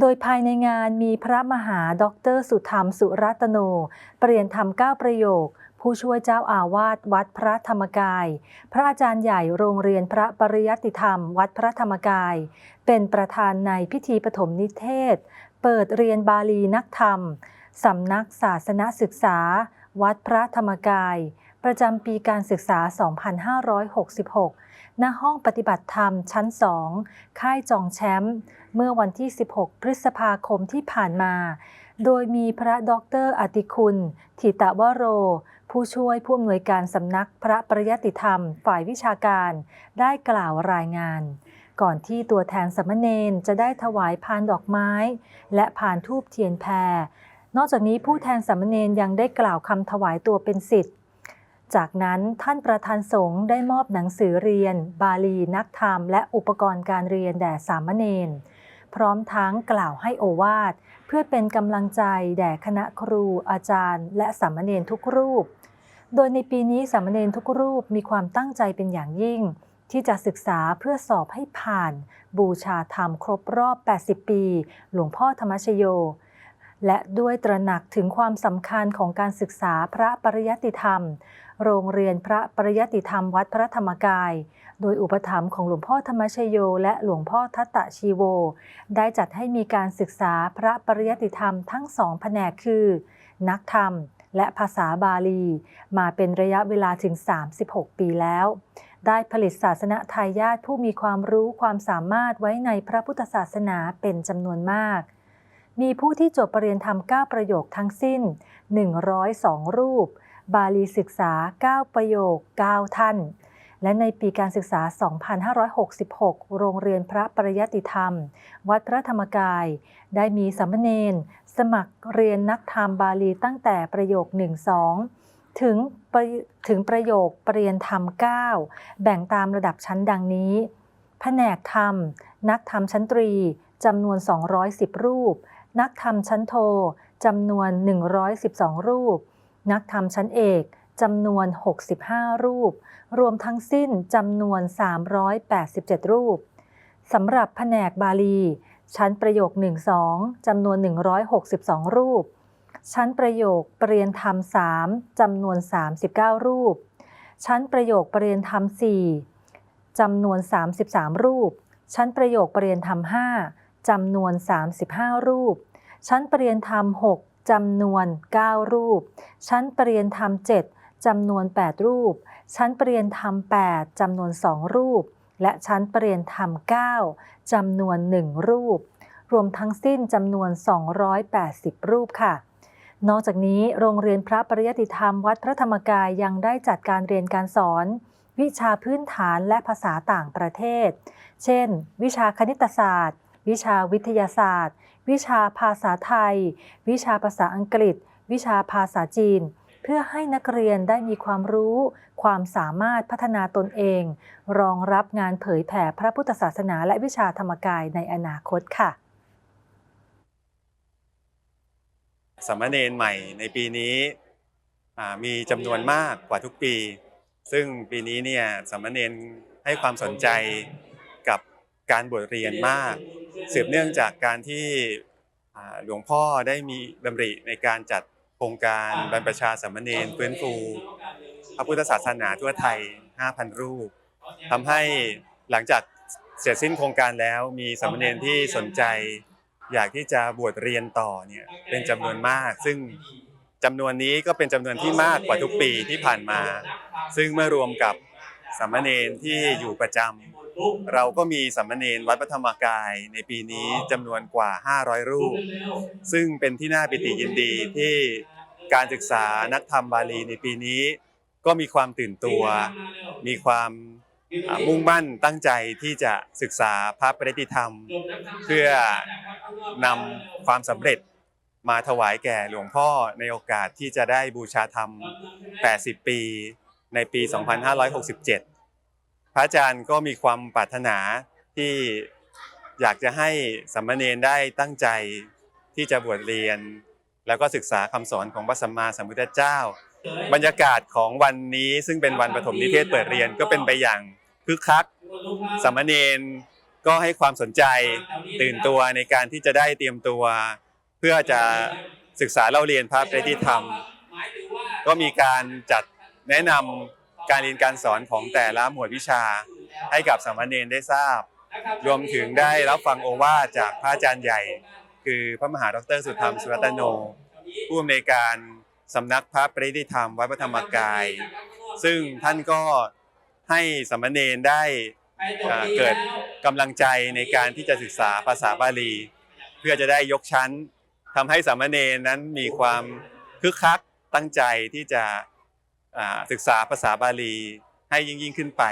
โดยภายในงานมีพระมหาดอกเตอรสุธรรมสุรัตโน เปลี่ยนธรรมเก้าประโยค ผู้ช่วยเจ้าอาวาสวัดพระธรรมกาย พระอาจารย์ใหญ่โรงเรียนพระปริยติธรรม วัดพระธรรมกาย เป็นประธานในพิธีปฐมนิเทศ เปิดเรียนบาลีนักธรรม สำนักศาสนศึกษา วัดพระธรรมกาย ประจำปีการศึกษา 2566 ณ ห้องปฏิบัติธรรมชั้น 2 ค่ายจองแชมป์ เมื่อวันที่ 16 พฤษภาคมที่ผ่านมา โดยมีพระดอกเตอรอติคุณ ทิตวโร ผู้ช่วยผู้อำนวยการสำนักพระปริยติธรรมฝ่ายวิชาการ ได้กล่าวรายงานก่อนที่ตัวแทนสามเณรจะได้ถวายพานดอกไม้ และพานทูบเทียนแพร นอกจากนี้ผู้แทนสามเณรยังได้กล่าวคำถวายตัวเป็นสิทธิ์ จากนั้นท่านประธานสงฆ์ได้มอบหนังสือเรียน บาลีนักธรรม และอุปกรณ์การเรียนแด่สามเณรพร้อมทั้งกล่าวให้โอวาท เพื่อเป็นกำลังใจแด่คณะครูอาจารย์ และสามเณรทุกรูป โดยในปีนี้สามเณรทุกรูปมีความตั้งใจเป็นอย่างยิ่ง ที่จะศึกษาเพื่อสอบให้ผ่าน บูชาธรรมครบรอบ 80 ปี หลวงพ่อธรรมชโย และด้วยตระหนักถึงความสำคัญของการศึกษาพระปริยัติธรรม โรงเรียนพระปริยัติธรรมวัดพระธรรมกาย โดยอุปถัมภ์ของหลวงพ่อธรรมชโย และหลวงพ่อทัตตะชีโว ได้จัดให้มีการศึกษาพระปริยัติธรรมทั้งสองแผนกคือ นักธรรมและภาษาบาลี มาเป็นระยะเวลาถึง 36 ปีแล้ว ได้ผลิตศาสนทายาทผู้มีความรู้ความสามารถไว้ในพระพุทธศาสนาเป็นจำนวนมาก มีผู้ที่จบปรริญญาธรรม 9 ประโยคทั้งสิ้น 102 รูป บาลีศึกษา 9 ประโยค 9 ท่าน และในปีการศึกษา 2566 โรงเรียนพระปริยติธรรม วัดพระธรรมกาย ได้มีสามเณรสมัครเรียนนักธรรมบาลีตั้งแต่ประโยค 1-2 ถึงถึงประโยคปรริยนธรรม 9 แบ่งตามระดับชั้นดังนี้ แผนกธรรม นักธรรมชั้นตรีจำนวน 210 รูป นักธรรมชั้นโทจำนวน 112 รูป นักธรรมชั้นเอกจำนวน 65 รูป รวมทั้งสิ้นจำนวน 387 รูปสำหรับแผนกบาลี ชั้นประโยค 1-2จำนวน 162 รูป ชั้นประโยคปรริยนธรรม 3จำนวน 39 รูป ชั้นประโยคปรริยนธรรม 4จำนวน 33 รูป ชั้นประโยคปรริยนธรรม 5 จำนวน 35 รูป ชั้นปรริยนธรรม 6จำนวน 9 รูป ชั้นปรริยนธรรม 7จำนวน 8 รูป ชั้นปรริยนธรรม 8จำนวน 2 รูป และชั้นปรริยนธรรม 9จำนวน 1 รูป รวมทั้งสิ้นจำนวน 280 รูปค่ะนอกจากนี้โรงเรียนพระปริยติธรรมวัดพระธรรมกายยังได้จัดการเรียนการสอน วิชาพื้นฐานและภาษาต่างประเทศ เช่น วิชาคณิตศาสตร์ วิชาวิทยาศาสตร์ วิชาภาษาไทย วิชาภาษาอังกฤษ วิชาภาษาจีน เพื่อให้นักเรียนได้มีความรู้ ความสามารถพัฒนาตนเอง รองรับงานเผยแผ่พระพุทธศาสนาและวิชาธรรมกายในอนาคตค่ะสามเณรใหม่ในปีนี้มีจำนวนมากกว่าทุกปี ซึ่งปีนี้เนี่ยสามเณรให้ความสนใจกับการบวชเรียนมาก สืบเนื่องจากการที่อ่าหลวงพ่อได้มีดำริในการจัดโครงการบรรพชาสามเณรฟื้นฟูพระพุทธศาสนาทั่วไทย 5,000 รูปทำให้หลังจากเสร็จสิ้นโครงการแล้วมีสามเณรที่สนใจ อยากที่จะบวชเรียนต่อเนี่ยเป็นจำนวนมาก ซึ่งจำนวนนี้ก็เป็นจำนวนที่มากกว่าทุกปีที่ผ่านมา ซึ่งเมื่อรวมกับสามเณรที่อยู่ประจำ เราก็มีสามเณรวัดพระธรรมกายในปีนี้จำนวนกว่า 500 รูป ซึ่งเป็นที่น่าปิติยินดีที่การศึกษานักธรรมบาลีในปีนี้ ก็มีความตื่นตัว มีความอ่ามุ่งมั่นตั้งใจที่จะศึกษาพระปริติธรรม เพื่อนำความสำเร็จมาถวายแก่หลวงพ่อในโอกาสที่จะได้บูชาธรรม 80 ปีในปี 2567พ ระอาจารย์ก็มีความปรารถนาที่อยากจะให้สัมมเนรได้ตั้งใจที่จะบวชเรียน แล้วก็ศึกษาคำสอนของพระสัมมาสัมพุทธเจ้า บรรยากาศของวันนี้ซึ่งเป็นวันปฐมนิเทศเปิดเรียนก็เป็นไปอย่างคึกคักสามเณรก็ให้ความสนใจตื่นตัวในการที่จะได้เตรียมตัว เพื่อจะศึกษาเล่าเรียนพระปริยติธรรม ก็มีการจัดแนะนำ การเรียนการสอนของแต่ละหมวดวิชาให้กับสามเณรได้ทราบ รวมถึงได้รับฟังโอวาทจากพระอาจารย์ใหญ่ คือพระมหาดรสุธรรมสุรัตโน ผู้อำนวยการสำนักพระปริยติธรรมวัดพระธรรมกาย ซึ่งท่านก็ให้สามเณรได้เกิดกำลังใจในการที่จะศึกษาภาษาบาลี เพื่อจะได้ยกชั้นทำให้สามเณรนั้นมีความคึกคักตั้งใจที่จะ ศึกษาภาษาบาลีให้ยิ่งยิ่งขึ้นไป